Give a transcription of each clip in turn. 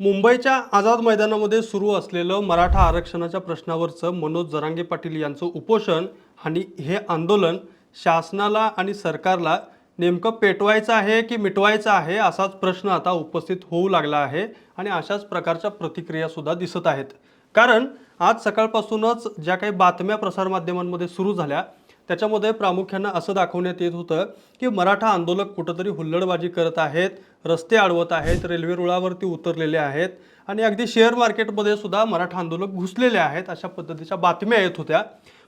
मुंबईच्या आझाद मैदानामध्ये सुरू असलेलं मराठा आरक्षणाच्या प्रश्नावरचं मनोज जरांगे पाटील यांचं उपोषण आणि हे आंदोलन शासनाला आणि सरकारला नेमकं पेटवायचं आहे की मिटवायचं आहे असाच प्रश्न आता उपस्थित होऊ लागला आहे आणि अशाच प्रकारच्या प्रतिक्रियासुद्धा दिसत आहेत. कारण आज सकाळपासूनच ज्या काही बातम्या प्रसारमाध्यमांमध्ये सुरू झाल्या त्याच्यामध्ये प्रामुख्यानं असं दाखवण्यात येत होतं की मराठा आंदोलक कुठंतरी हुल्लडबाजी करत आहेत रस्ते अडवत आहेत रेल्वे रुळावरती उतरलेले आहेत आणि अगदी शेअर मार्केटमध्ये सुद्धा मराठा आंदोलक घुसलेले आहेत अशा पद्धतीच्या बातम्या येत होत्या.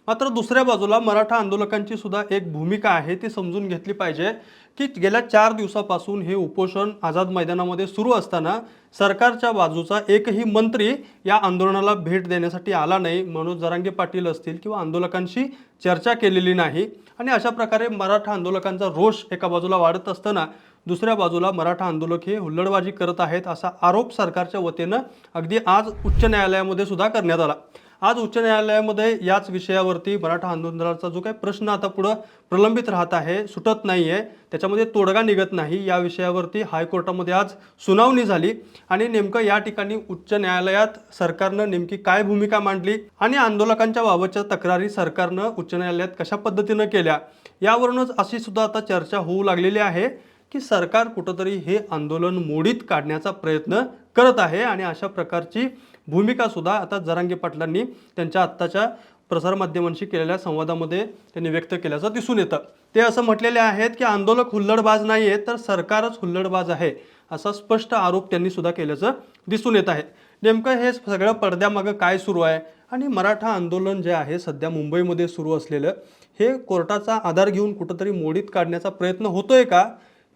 मात्र दुसऱ्या बाजूला मराठा आंदोलकांची सुद्धा एक भूमिका आहे ती समजून घेतली पाहिजे की गेल्या चार दिवसापासून हे उपोषण आझाद मैदानामध्ये सुरू असताना सरकारच्या बाजूचा एकही मंत्री या आंदोलनाला भेट देण्यासाठी आला नाही. मनोज जरांगे पाटील असतील किंवा आंदोलकांशी चर्चा केलेली नाही आणि अशा प्रकारे मराठा आंदोलकांचा रोष एका बाजूला वाढत असताना दुसऱ्या बाजूला मराठा आंदोलक हे हुल्लडबाजी करत आहेत असा आरोप सरकारच्या वतीनं अगदी आज उच्च न्यायालयामध्ये सुद्धा करण्यात आला. आज उच्च न्यायालयामध्ये याच विषयावरती मराठा आंदोलनाचा जो काही प्रश्न आता पुढं प्रलंबित राहत आहे सुटत नाही आहे त्याच्यामध्ये तोडगा निघत नाही या विषयावरती हायकोर्टामध्ये आज सुनावणी झाली. आणि नेमकं या ठिकाणी उच्च न्यायालयात सरकारनं नेमकी काय भूमिका मांडली आणि आंदोलकांच्या बाबतच्या तक्रारी सरकारनं उच्च न्यायालयात कशा पद्धतीनं केल्या यावरूनच अशी सुद्धा आता चर्चा होऊ लागलेली आहे की सरकार कुठंतरी हे आंदोलन मोडीत काढण्याचा प्रयत्न करत आहे आणि अशा प्रकारची भूमिकासुद्धा आता जरांगे पाटलांनी त्यांच्या आत्ताच्या प्रसारमाध्यमांशी केलेल्या संवादामध्ये त्यांनी व्यक्त केल्याचं दिसून येतं. ते असं म्हटलेले आहेत की आंदोलक हुल्लडबाज नाही आहे तर सरकारच हुल्लडबाज आहे असा स्पष्ट आरोप त्यांनी सुद्धा केल्याचं दिसून येत आहे. नेमकं हे सगळं पडद्यामागं काय सुरू आहे? आणि मराठा आंदोलन जे आहे सध्या मुंबईमध्ये सुरू असलेलं हे कोर्टाचा आधार घेऊन कुठंतरी मोडीत काढण्याचा प्रयत्न होतोय का?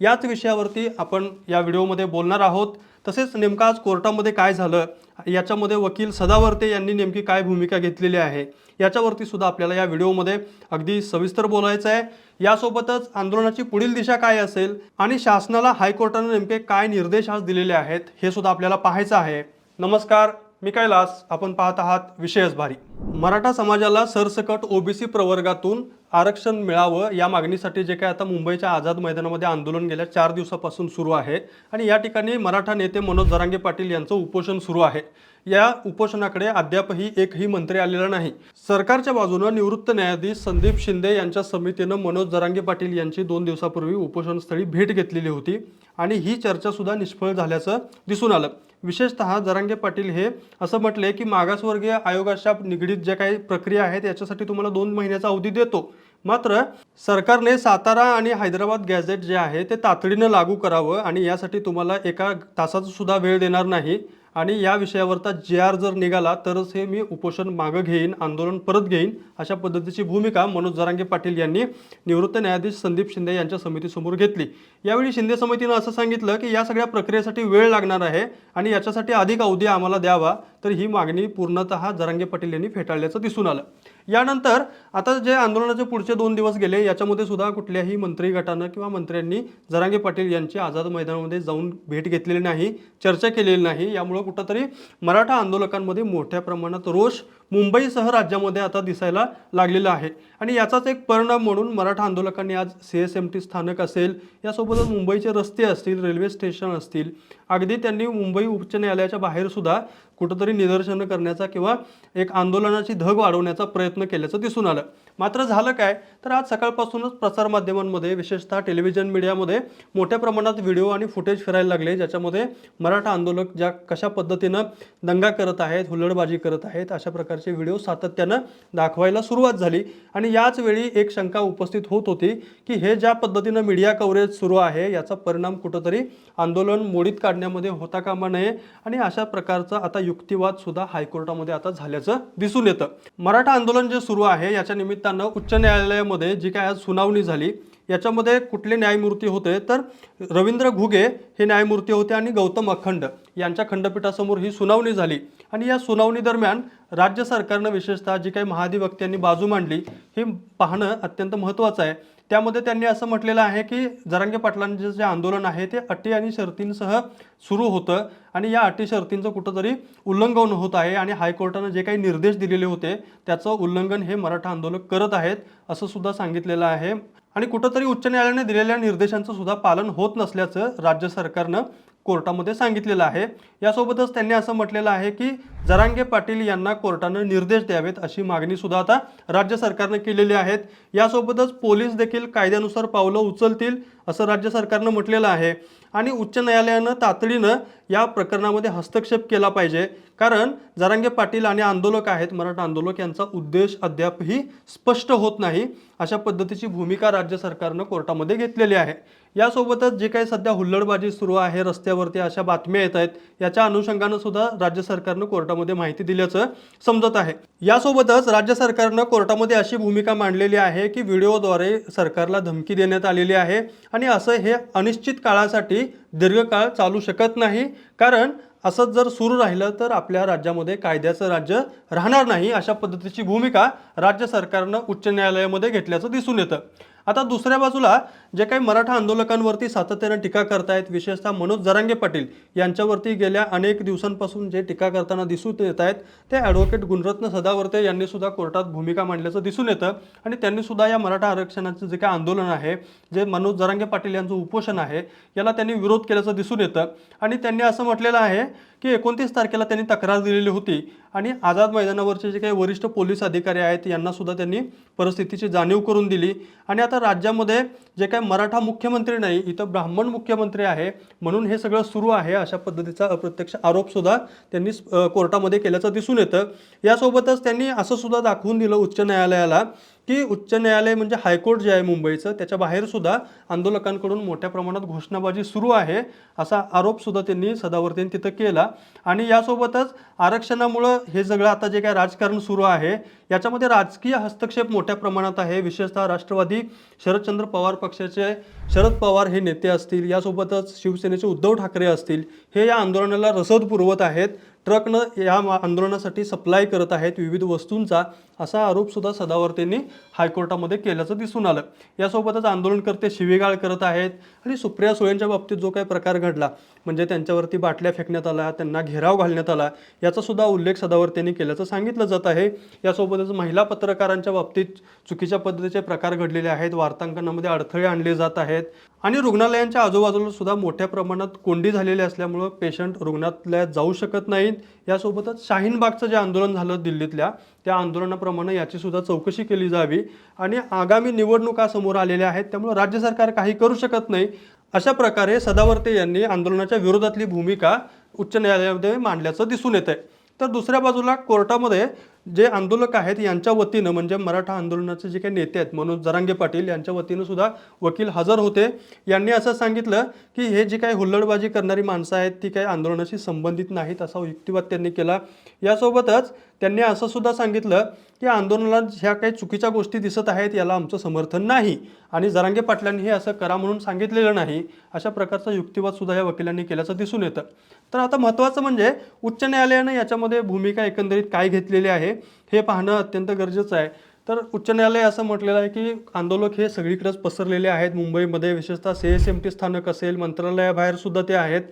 याच विषयावरती आपण या व्हिडिओमध्ये बोलणार आहोत. तसेच नेमकं आज कोर्टामध्ये काय झालं याच्यामध्ये वकील सदावर्ते यांनी नेमकी काय भूमिका घेतलेली आहे याच्यावरती सुद्धा आपल्याला या व्हिडिओमध्ये अगदी सविस्तर बोलायचं आहे. यासोबतच आंदोलनाची पुढील दिशा काय असेल आणि शासनाला हायकोर्टानं नेमके काय निर्देश आज दिलेले आहेत हे सुद्धा आपल्याला पाहायचं आहे. नमस्कार. मी कैलास आपण पाहत आहात विषयच भारी. मराठा समाजाला सरसकट ओबीसी प्रवर्गातून आरक्षण मिळावं या मागणीसाठी जे काय आता मुंबईच्या आझाद मैदानामध्ये आंदोलन गेल्या चार दिवसापासून सुरू आहे आणि या ठिकाणी मराठा नेते मनोज जरांगे पाटील यांचं उपोषण सुरू आहे. या उपोषणाकडे अद्यापही एकही मंत्री आलेला नाही. सरकारच्या बाजूनं निवृत्त न्यायाधीश संदीप शिंदे यांच्या समितीनं मनोज जरांगे पाटील यांची दोन दिवसापूर्वी उपोषणस्थळी भेट घेतलेली होती आणि ही चर्चासुद्धा निष्फळ झाल्याचं दिसून आलं. विशेषतः जरांगे पाटील हे असं म्हटले की मागासवर्गीय आयोगाच्या निगडीत ज्या काही प्रक्रिया आहेत याच्यासाठी तुम्हाला दोन महिन्याचा अवधी देतो. मात्र सरकारने सातारा आणि हैदराबाद गॅझेट जे आहे ते तातडीनं लागू करावं आणि यासाठी तुम्हाला एका तासाचा सुद्धा वेळ देणार नाही. आणि या विषयावरचा जे आर जर निघाला तरच हे मी उपोषण मागं घेईन आंदोलन परत घेईन अशा पद्धतीची भूमिका मनोज जरांगे पाटील यांनी निवृत्त न्यायाधीश संदीप शिंदे यांच्या समितीसमोर घेतली. यावेळी शिंदे समितीनं असं सांगितलं की या सगळ्या प्रक्रियेसाठी वेळ लागणार आहे आणि याच्यासाठी अधिक अवधी आम्हाला द्यावा तर ही मागणी पूर्णतः जरांगे पाटील यांनी फेटाळल्याचं दिसून आलं. यानंतर आता जे आंदोलनाचे पुढचे दोन दिवस गेले याच्यामध्ये सुद्धा कुठल्याही मंत्री गटानं किंवा मंत्र्यांनी जरांगे पाटील यांची आझाद मैदानामध्ये जाऊन भेट घेतलेली नाही चर्चा केलेली नाही यामुळं कुठंतरी मराठा आंदोलकांमध्ये मोठ्या प्रमाणात रोष मुंबईसह राज्यामध्ये आता दिसायला लागलेला आहे. आणि याचाच एक परिणाम म्हणून मराठा आंदोलकांनी आज सी एस एम टी स्थानक असेल यासोबतच मुंबईचे रस्ते असतील रेल्वे स्टेशन असतील अगदी त्यांनी मुंबई उच्च न्यायालयाच्या बाहेर सुद्धा कुठंतरी निदर्शनं करण्याचा किंवा एक आंदोलनाची धग वाढवण्याचा प्रयत्न केल्याचं दिसून आलं. मात्र झालं काय? तर आज सकाळपासूनच प्रसारमाध्यमांमध्ये विशेषतः टेलिव्हिजन मीडियामध्ये मोठ्या प्रमाणात व्हिडिओ आणि फुटेज फिरायला लागले ज्याच्यामध्ये मराठा आंदोलक ज्या कशा पद्धतीनं दंगा करत आहेत हुल्लडबाजी करत आहेत अशा प्रकारचे व्हिडिओ सातत्यानं दाखवायला सुरुवात झाली. आणि याच वेळी एक शंका उपस्थित होत होती की हे ज्या पद्धतीनं मीडिया कव्हरेज सुरू आहे याचा परिणाम कुठंतरी आंदोलन मोडीत काढण्यामध्ये होता कामा नये? आणि अशा प्रकारचा आता युक्तिवाद सुद्धा हायकोर्टामध्ये आता झाल्याचं दिसून येतं. मराठा आंदोलन जे सुरू आहे याच्या निमित्तानं उच्च न्यायालयामध्ये जी काय आज सुनावणी झाली याच्यामध्ये कुठले न्यायमूर्ती होते तर रवींद्र घुगे हे न्यायमूर्ती होते आणि गौतम अखंड यांच्या खंडपीठासमोर ही सुनावणी झाली. आणि या सुनावणी दरम्यान राज्य सरकारनं विशेषतः जी काही महाधिवक्त्यांनी बाजू मांडली हे पाहणं अत्यंत महत्त्वाचं आहे. त्यामध्ये त्यांनी असं म्हटलेलं आहे की जरांगे पाटलांचे जे आंदोलन आहे ते अटी आणि शर्तींसह सुरू होतं आणि या अटी शर्तींचं कुठंतरी उल्लंघन होत आहे आणि हायकोर्टानं जे काही निर्देश दिलेले होते त्याचं उल्लंघन हे मराठा आंदोलक करत आहेत असं सुद्धा सांगितलेलं आहे. आणि कुठंतरी उच्च न्यायालयाने दिलेल्या निर्देशांचं सुद्धा पालन होत नसल्याचं राज्य सरकारनं कोर्टामध्ये सांगितलेलं आहे. यासोबतच त्यांनी असं म्हटलेलं आहे की जरांगे पाटील यांना कोर्टानं निर्देश द्यावेत अशी मागणी सुद्धा आता राज्य सरकारनं केलेली आहेत. यासोबतच पोलीस देखील कायद्यानुसार पावलं उचलतील असं राज्य सरकारनं म्हटलेलं आहे. आणि उच्च न्यायालयानं तातडीनं या प्रकरणामध्ये हस्तक्षेप केला पाहिजे. कारण जरांगे पाटील आणि आंदोलक आहेत मराठा आंदोलक यांचा उद्देश अद्यापही स्पष्ट होत नाही. अशा पद्धतीची भूमिका राज्य सरकारनं कोर्टामध्ये घेतलेली आहे. यासोबतच जे काही सध्या हुल्लडबाजी सुरू आहे रस्त्यावरती अशा बातम्या येत आहेत. याच्या अनुषंगानं सुद्धा राज्य सरकारनं कोर्टामध्ये माहिती दिल्याचं समजत आहे. यासोबतच राज्य सरकारनं कोर्टामध्ये अशी भूमिका मांडलेली आहे की व्हिडिओद्वारे सरकारला धमकी देण्यात आलेली आहे. आणि असं हे अनिश्चित काळासाठी दीर्घकाळ चालू शकत नाही. कारण असंच जर सुरू राहिलं तर आपल्या राज्यामध्ये कायद्याचं राज्य राहणार नाही. अशा पद्धतीची भूमिका राज्य सरकारनं उच्च न्यायालयामध्ये घेतल्याचं दिसून येतं. आता दुसऱ्या बाजूला जे काही मराठा आंदोलकांवरती सातत्यानं टीका करतायत विशेषतः मनोज जरांगे पाटील यांच्यावरती गेल्या अनेक दिवसांपासून जे टीका करताना दिसून येत आहेत ते ॲडव्होकेट गुणरत्न सदावर्ते यांनी सुद्धा कोर्टात भूमिका मांडल्याचं दिसून येतं. आणि त्यांनी सुद्धा या मराठा आरक्षणाचं जे काही आंदोलन आहे जे मनोज जरांगे पाटील यांचं उपोषण आहे याला त्यांनी विरोध केल्याचं दिसून येतं. आणि त्यांनी असं म्हटलेलं आहे की एकोणतीस तारखेला त्यांनी तक्रार दिलेली होती आणि आझाद मैदानावरचे जे काही वरिष्ठ पोलीस अधिकारी आहेत यांनासुद्धा त्यांनी परिस्थितीची जाणीव करून दिली. आणि आता राज्यामध्ये जे काही मराठा मुख्यमंत्री नाही इथं ब्राह्मण मुख्यमंत्री आहे म्हणून हे सगळं सुरू आहे अशा पद्धतीचा अप्रत्यक्ष आरोपसुद्धा त्यांनी कोर्टामध्ये केल्याचं दिसून येतं. यासोबतच त्यांनी असं सुद्धा दाखवून दिलं उच्च न्यायालयाला की उच्च न्यायालय म्हणजे हायकोर्ट जे आहे मुंबईचं त्याच्या बाहेर सुद्धा आंदोलकांकडून मोठ्या प्रमाणात घोषणाबाजी सुरू आहे असा आरोप सुद्धा त्यांनी सदावर्तीने तिथं केला. आणि यासोबतच आरक्षणामुळं हे सगळं आता जे काय राजकारण सुरू आहे याच्यामध्ये राजकीय हस्तक्षेप मोठ्या प्रमाणात आहे. विशेषतः राष्ट्रवादी शरदचंद्र पवार पक्षाचे शरद पवार हे नेते असतील यासोबतच शिवसेनेचे उद्धव ठाकरे असतील हे या आंदोलनाला रसद पुरवत आहेत. ट्रकनं या आंदोलनासाठी सप्लाय करत आहेत विविध वस्तूंचा. असा आरोपसुद्धा सदावर्तेंनी हायकोर्टामध्ये केल्याचं दिसून आलं. यासोबतच आंदोलनकर्ते शिवीगाळ करत आहेत आणि सुप्रिया सुळेंच्या बाबतीत जो काही प्रकार घडला म्हणजे त्यांच्यावरती बाटल्या फेकण्यात आला त्यांना घेराव घालण्यात आला याचासुद्धा उल्लेख सदावर्तेंनी केल्याचं सांगितलं जात आहे. यासोबतच महिला पत्रकारांच्या बाबतीत चुकीच्या पद्धतीचे प्रकार घडलेले आहेत वार्तांकनामध्ये अडथळे आणले जात आहेत आणि रुग्णालयांच्या आजूबाजूला सुद्धा मोठ्या प्रमाणात कोंडी झालेली असल्यामुळं पेशंट रुग्णालयात जाऊ शकत नाहीत. यासोबतच शाहीनबागचं जे आंदोलन झालं दिल्लीतल्या त्या आंदोलनाप्रमाणे याची सुद्धा चौकशी केली जावी. आणि आगामी निवडणुका समोर आलेल्या आहेत त्यामुळे राज्य सरकार काही करू शकत नाही. अशा प्रकारे सदावर्ते यांनी आंदोलनाच्या विरोधातली भूमिका उच्च न्यायालयामध्ये मांडल्याचं दिसून येत आहे तर दुसऱ्या बाजूला कोर्टामध्ये जे आंदोलक आहेत यांच्या वतीनं म्हणजे मराठा आंदोलनाचे जे काही नेते आहेत मनोज जरांगे पाटील यांच्या वतीनं सुद्धा वकील हजर होते. यांनी असं सांगितलं की हे जी काही हुल्लडबाजी करणारी माणसं आहेत ती काही आंदोलनाशी संबंधित नाहीत असा युक्तिवाद त्यांनी केला. यासोबतच त्यांनी असं सुद्धा सांगितलं की आंदोलनात ह्या काही चुकीच्या गोष्टी दिसत आहेत याला आमचं समर्थन नाही. आणि जरांगे पाटलांनी हे असं करा म्हणून सांगितलेलं नाही अशा प्रकारचा युक्तिवाद सुद्धा या वकिलांनी केल्याचं दिसून येतं. तर आता महत्त्वाचं म्हणजे उच्च न्यायालयानं याच्यामध्ये भूमिका एकंदरीत काय घेतलेली आहे? हे पाहणं अत्यंत गरजेचं आहे. तर उच्च न्यायालय असं म्हटलेलं आहे की आंदोलक हे सगळीकडेच पसरलेले आहेत. मुंबईमध्ये विशेषतः सी एस एम टी स्थानक असेल मंत्रालयाबाहेर सुद्धा ते आहेत.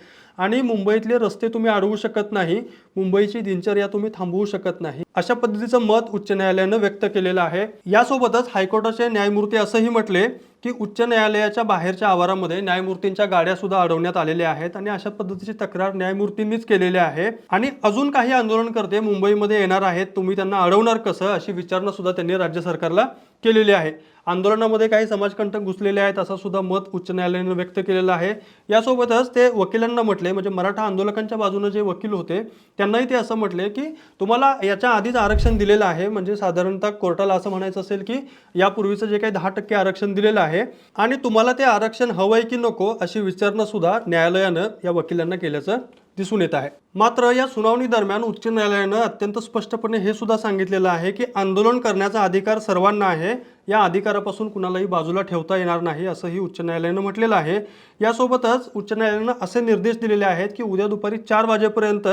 आणि मुंबईतले रस्ते तुम्ही अडवू शकत नाही मुंबईची दिनचर्या तुम्ही थांबवू शकत नाही. अशा पद्धतीचं मत उच्च न्यायालयानं व्यक्त केलेलं आहे. यासोबतच हायकोर्टाचे न्यायमूर्ती असंही म्हटले की उच्च न्यायालयाच्या बाहेरच्या आवारामध्ये न्यायमूर्तींच्या गाड्या सुद्धा अडवण्यात आलेल्या आहेत आणि अशा पद्धतीची तक्रार न्यायमूर्तींनीच केलेली आहे. आणि अजून काही आंदोलनकर्ते मुंबईमध्ये येणार आहेत तुम्ही त्यांना अडवणार कसं अशी विचारणा सुद्धा त्यांनी राज्य सरकारला केलेली आहे. आंदोलनामध्ये काही समाजकंटक घुसलेले आहेत असं सुद्धा मत उच्च न्यायालयानं व्यक्त केलेलं आहे. यासोबतच ते वकिलांना म्हटले म्हणजे मराठा आंदोलकांच्या बाजूनं जे वकील होते त्यांनाही ते असं म्हटले की तुम्हाला याच्या आधीच आरक्षण दिलेलं आहे म्हणजे साधारणतः कोर्टाला असं म्हणायचं असेल की यापूर्वीचं जे काही दहा टक्के आरक्षण दिलेलं आहे आणि तुम्हाला ते आरक्षण हवं आहे की नको अशी विचारणा सुद्धा न्यायालयानं या वकिलांना केल्याचं दिसून येत आहे. मात्र या सुनावणी दरम्यान उच्च न्यायालयानं अत्यंत स्पष्टपणे हे सुद्धा सांगितलेलं आहे की आंदोलन करण्याचा अधिकार सर्वांना आहे. या अधिकारापासून कुणालाही बाजूला ठेवता येणार नाही असंही उच्च न्यायालयानं म्हटलेलं आहे. यासोबतच उच्च न्यायालयानं असे निर्देश दिलेले आहेत की उद्या दुपारी चार वाजेपर्यंत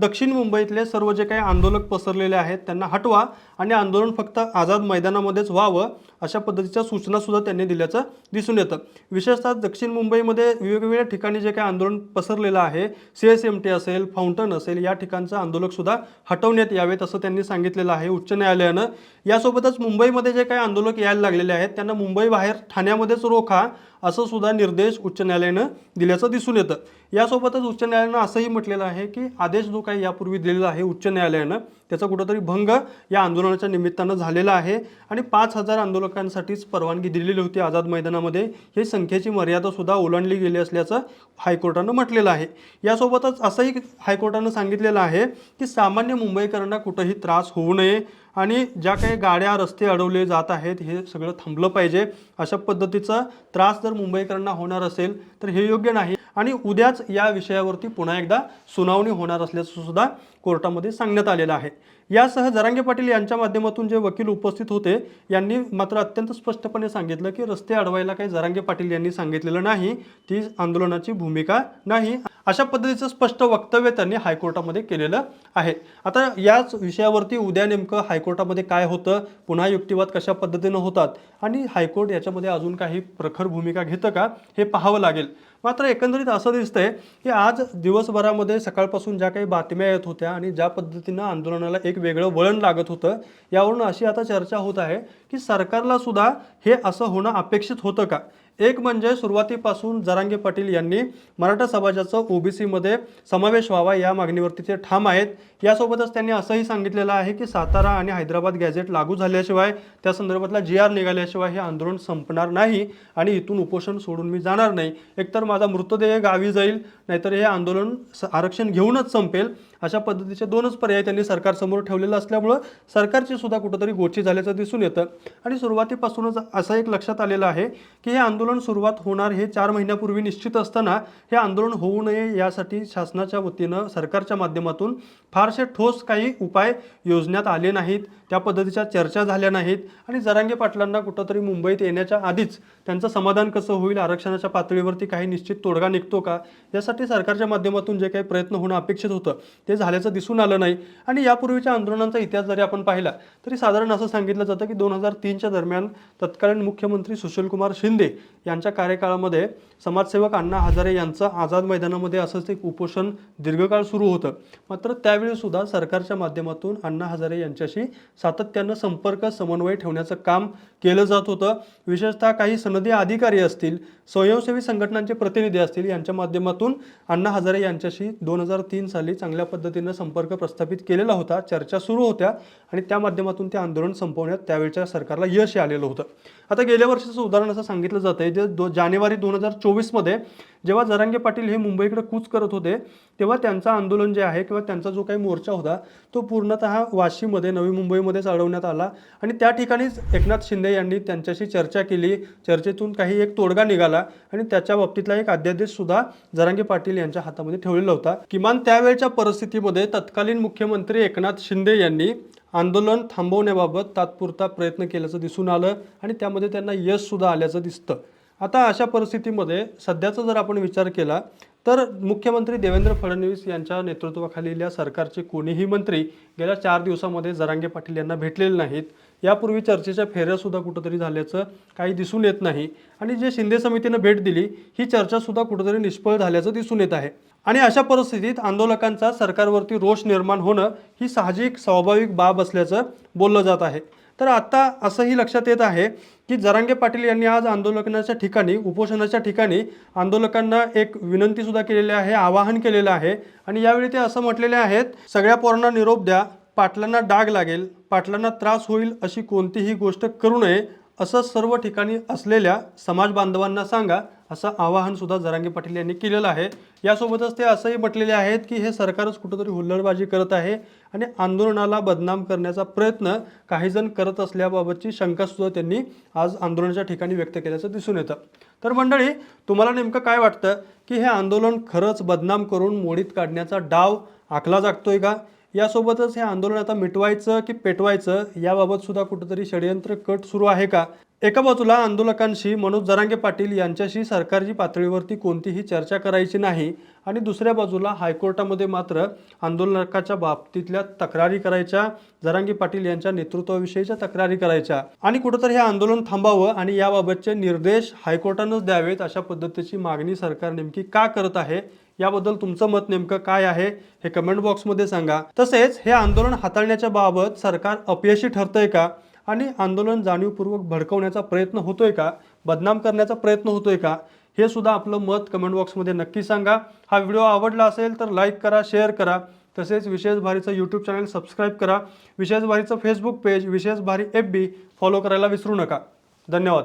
दक्षिण मुंबईतले सर्व जे काही आंदोलक पसरलेले आहेत त्यांना हटवा आणि आंदोलन फक्त आझाद मैदानामध्येच व्हावं अशा पद्धतीच्या सूचनासुद्धा त्यांनी दिल्याचं दिसून येतं. विशेषतः दक्षिण मुंबईमध्ये वेगवेगळ्या ठिकाणी जे काही आंदोलन पसरलेलं आहे सी एस एम टी असेल फाउंटन असेल या ठिकाणचं आंदोलक सुद्धा हटवण्यात यावेत असं त्यांनी सांगितलेलं आहे उच्च न्यायालयानं. यासोबतच मुंबईमध्ये जे काही आंदोलक यायला लागलेले आहेत त्यांना मुंबई बाहेर ठाण्यामध्येच रोखा. असं सुद्धा निर्देश उच्च न्यायालयानं दिल्याचं दिसून येतं. यासोबतच उच्च न्यायालयानं असंही म्हटलेलं आहे की आदेश जो काही यापूर्वी दिलेला आहे उच्च न्यायालयानं त्याचा कुठंतरी भंग या आंदोलनाच्या निमित्तानं झालेला आहे आणि पाच हजार आंदोलकांसाठीच परवानगी दिलेली होती आझाद मैदानामध्ये. हे संख्येची मर्यादा सुद्धा ओलांडली गेली असल्याचं हायकोर्टानं म्हटलेलं आहे. यासोबतच असंही हायकोर्टानं सांगितलेलं आहे की सामान्य मुंबईकरांना कुठंही त्रास होऊ नये आणि ज्या काही गाड्या रस्ते अडवले जात आहेत हे सगळं थांबलं पाहिजे. अशा पद्धतीचा त्रास जर मुंबईकरांना होणार असेल तर हे योग्य नाही. आणि उद्याच या विषयावरती पुन्हा एकदा सुनावणी होणार असल्याचं सुद्धा कोर्टामध्ये सांगण्यात आलेलं आहे. यासह जरांगे पाटील यांच्या माध्यमातून जे वकील उपस्थित होते यांनी मात्र अत्यंत स्पष्टपणे सांगितलं की रस्ते अडवायला काही जरांगे पाटील यांनी सांगितलेलं नाही ती आंदोलनाची भूमिका नाही. अशा पद्धतीचं स्पष्ट वक्तव्य त्यांनी हायकोर्टामध्ये केलेलं आहे. आता याच विषयावरती उद्या नेमकं हायकोर्टामध्ये काय होतं पुन्हा युक्तिवाद कशा पद्धतीनं होतात आणि हायकोर्ट याच्या याच्यामध्ये अजून काही प्रखर भूमिका घेतं का हे पाहावं लागेल. मात्र एकंदरीत असं दिसतंय की आज दिवसभरामध्ये सकाळपासून ज्या काही बातम्या येत होत्या आणि ज्या पद्धतीनं आंदोलनाला एक वेगळं वळण लागत होतं यावरून अशी आता चर्चा होत आहे की सरकारला सुद्धा हे असं होणं अपेक्षित होतं का? एक म्हणजे सुरुवातीपासून जरांगे पाटील यांनी मराठा समाजाचं ओबीसीमध्ये समावेश व्हावा या मागणीवरती ते ठाम आहेत. यासोबतच त्यांनी असंही सांगितलेलं आहे की सातारा आणि हैदराबाद गॅझेट लागू झाल्याशिवाय त्या संदर्भातला जी आर निघाल्याशिवाय हे आंदोलन संपणार नाही आणि इथून उपोषण सोडून मी जाणार नाही. एकतर माझा मृतदेह गावी जाईल नाहीतर हे आंदोलन स- आरक्षण घेऊनच संपेल. अशा पद्धतीचे दोनच पर्याय त्यांनी सरकारसमोर ठेवलेलं असल्यामुळं सरकारची सुद्धा कुठंतरी गोची झाल्याचं दिसून येतं. आणि सुरुवातीपासूनच असं एक लक्षात आलेलं आहे की हे आंदोलन सुरुवात होणार हे चार महिन्यापूर्वी निश्चित असताना हे आंदोलन होऊ नये यासाठी शासनाच्या वतीनं सरकारच्या माध्यमातून फारसे ठोस काही उपाय योजण्यात आले नाहीत. त्या पद्धतीच्या चर्चा झाल्या नाहीत आणि जरांगे पाटलांना कुठंतरी मुंबईत येण्याच्या आधीच त्यांचं समाधान कसं होईल आरक्षणाच्या पातळीवरती काही निश्चित तोडगा निघतो का यासाठी सरकारच्या माध्यमातून जे काही प्रयत्न होणं अपेक्षित होतं ते झाल्याचं दिसून आलं नाही. आणि यापूर्वीच्या आंदोलनांचा इतिहास जरी आपण पाहिला तरी साधारण असं सांगितलं जातं की दोन हजार तीनच्या दरम्यान तत्कालीन मुख्यमंत्री सुशीलकुमार शिंदे यांच्या कार्यकाळामध्ये समाजसेवक अण्णा हजारे यांचं आझाद मैदानामध्ये असंच एक उपोषण दीर्घकाळ सुरू होतं. मात्र त्यावेळीसुद्धा सरकारच्या माध्यमातून अण्णा हजारे यांच्याशी सातत्यानं संपर्क समन्वय ठेवण्याचं काम केलं जात होतं. विशेषतः काही सनदी अधिकारी असतील स्वयंसेवी संघटनांचे प्रतिनिधी असतील यांच्या माध्यमातून अण्णा हजारे यांच्याशी दोन हजार तीन साली चांगल्या पद्धतीनं संपर्क प्रस्थापित केलेला होता चर्चा सुरू होत्या आणि त्या माध्यमातून ते आंदोलन संपवण्यात त्यावेळच्या सरकारला यश आलेलं होतं. आता गेल्या वर्षीचं उदाहरण असं सांगितलं जातं जे दो जानेवारी दोन हजार चोवीसमध्ये जेव्हा जरांगे पाटील हे मुंबईकडे कूच करत होते तेव्हा त्यांचा आंदोलन जे आहे किंवा त्यांचा जो काही मोर्चा होता तो पूर्णतः वाशीमध्ये नवी मुंबईमध्येच अडवण्यात आला. आणि त्या ठिकाणीच एकनाथ शिंदे यांनी त्यांच्याशी चर्चा केली. चर्चेतून काही एक तोडगा निघाला आणि त्याच्या बाबतीतला एक अध्यादेश सुद्धा जरांगे पाटील यांच्या हातामध्ये ठेवलेला होता. किमान त्यावेळच्या परिस्थितीमध्ये तत्कालीन मुख्यमंत्री एकनाथ शिंदे यांनी आंदोलन थांबवण्याबाबत तात्पुरता प्रयत्न केल्याचं दिसून आलं आणि त्यामध्ये त्यांना यश सुद्धा आल्याचं दिसतं. आता अशा परिस्थितीमध्ये सध्याचा जर आपण विचार केला तर मुख्यमंत्री देवेंद्र फडणवीस यांच्या नेतृत्वाखालील या सरकारचे कोणीही मंत्री गेल्या चार दिवसामध्ये जरांगे पाटील यांना भेटलेले नाहीत. यापूर्वी चर्चेच्या फेऱ्यासुद्धा कुठंतरी झाल्याचं काही दिसून येत नाही आणि जे शिंदे समितीनं भेट दिली ही चर्चासुद्धा कुठंतरी निष्फळ झाल्याचं दिसून येत आहे. आणि अशा परिस्थितीत आंदोलकांचा सरकारवरती रोष निर्माण होणं ही साहजिक स्वाभाविक बाब असल्याचं बोललं जात आहे. तर आता असंही लक्षात येत आहे की जरांगे पाटील यांनी आज आंदोलनाच्या ठिकाणी उपोषणाच्या ठिकाणी आंदोलकांना एक विनंतीसुद्धा केलेली आहे आवाहन केलेलं आहे. आणि यावेळी ते असं म्हटलेले आहेत सगळ्या पोरांना निरोप द्या पाटलांना डाग लागेल पाटलांना त्रास होईल अशी कोणतीही गोष्ट करू नये असं सर्व ठिकाणी असलेल्या समाज बांधवांना सांगा असं आवाहनसुद्धा जरांगे पाटील यांनी केलेलं आहे. यासोबतच ते असंही म्हटलेले आहेत की हे सरकारच कुठंतरी हुल्लडबाजी करत आहे आणि आंदोलनाला बदनाम करण्याचा प्रयत्न काही जण करत असल्याबाबतची शंकासुद्धा त्यांनी आज आंदोलनाच्या ठिकाणी व्यक्त केल्याचं दिसून येतं. तर मंडळी तुम्हाला नेमकं काय वाटतं की हे आंदोलन खरंच बदनाम करून मोडीत काढण्याचा डाव आखला जागतोय का? यासोबतच हे आंदोलन आता मिटवायचं की पेटवायचं याबाबत सुद्धा कुठंतरी षडयंत्र कट सुरू आहे का? एका बाजूला आंदोलकांशी मनोज जरांगे पाटील यांच्याशी सरकारची पातळीवरती कोणतीही चर्चा करायची नाही आणि दुसऱ्या बाजूला हायकोर्टामध्ये मात्र आंदोलकाच्या बाबतीतल्या तक्रारी करायच्या जरांगे पाटील यांच्या नेतृत्वाविषयीच्या तक्रारी करायच्या आणि कुठंतरी हे आंदोलन थांबावं आणि याबाबतचे निर्देश हायकोर्टानंच द्यावेत अशा पद्धतीची मागणी सरकार नेमकी का करत आहे याबद्दल तुमचं मत नेमकं काय आहे हे कमेंट बॉक्समध्ये सांगा. तसेच हे आंदोलन हाताळण्याच्या बाबत सरकार अपयशी ठरतंय का आणि आंदोलन जाणीवपूर्वक भडकवण्याचा प्रयत्न होतोय का? बदनाम करण्याचा प्रयत्न होतोय का? हे सुद्धा आपलं मत कमेंट बॉक्समध्ये नक्की सांगा. हा व्हिडिओ आवडला असेल तर लाईक करा शेअर करा. तसेच विशेष भारीचं यूट्यूब चॅनल सबस्क्राईब करा. विशेष भारीचं फेसबुक पेज विशेष भारी एफ बी फॉलो करायला विसरू नका. धन्यवाद.